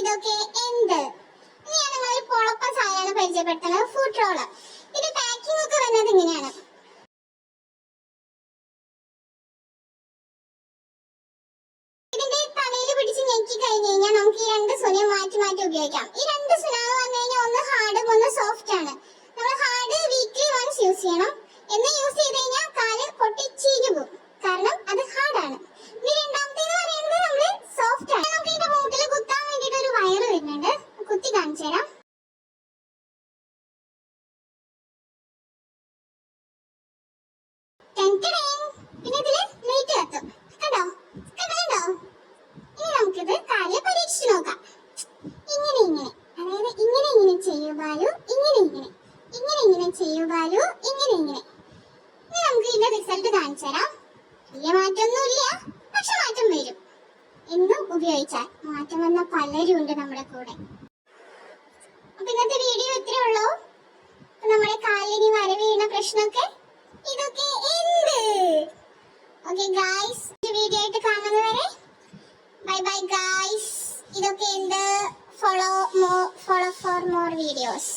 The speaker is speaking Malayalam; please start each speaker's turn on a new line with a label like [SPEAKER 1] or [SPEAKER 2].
[SPEAKER 1] ഇതൊക്കെ എന്ത്? ഇനി നിങ്ങൾ ഈ പൊളപ്പ ചായയാണ് പരിചയപ്പെടുത്തുന്നത്. ഫുഡ് റോൾ ഇതിന്റെ പാക്കിംഗ് ഒക്കെ വരുന്നത് ഇങ്ങനെയാണ്. ഇതിന്റെ തലയിൽ കഴിഞ്ഞു കഴിഞ്ഞാൽ നമുക്ക് ഈ രണ്ട് സുനയും മാറ്റി മാറ്റി ഉപയോഗിക്കാം. ഈ രണ്ട് സുന പറഞ്ഞു കഴിഞ്ഞാൽ ഒന്ന് ഹാർഡും ഒന്ന് സോഫ്റ്റ് ആണ്. നമ്മൾ ഹാർഡ് വീക്ക്ലി വൺസ് യൂസ് ചെയ്യണം. നോക്കാം. ഇങ്ങനെ ഇങ്ങനെ. അതായത് ഇങ്ങനെ ഇങ്ങനെ ചെയ്യൂ ബാലു ഇങ്ങനെ ഇങ്ങനെ. ഇങ്ങനെ ഇങ്ങനെ ചെയ്യൂ ബാലു ഇങ്ങനെ ഇങ്ങനെ. ഇനി നമുക്ക് ഇതിന്റെ റിസൾട്ട് കാണിച്ചു തരാം. വലിയ മാറ്റമൊന്നുമില്ല പക്ഷെ മാറ്റം വരും. എന്നും ഉപയോഗിച്ചാൽ മാറ്റം വന്ന പലരും ഉണ്ട് നമ്മുടെ കൂടെ. അപ്പൊ ഇന്നത്തെ വീഡിയോ ഇത്രേ ഉള്ളൂ. നമ്മുടെ കാലിനി വര വീണ പ്രശ്നമൊക്കെ ഇതൊക്കെ എന്ത് ഓക്കെ ഗായ്സ് വീഡിയോ ആയിട്ട് കാണുന്നവരെ ബൈ ബൈ ഗായ്സ് ഇതൊക്കെ എന്ത് follow more follow for more videos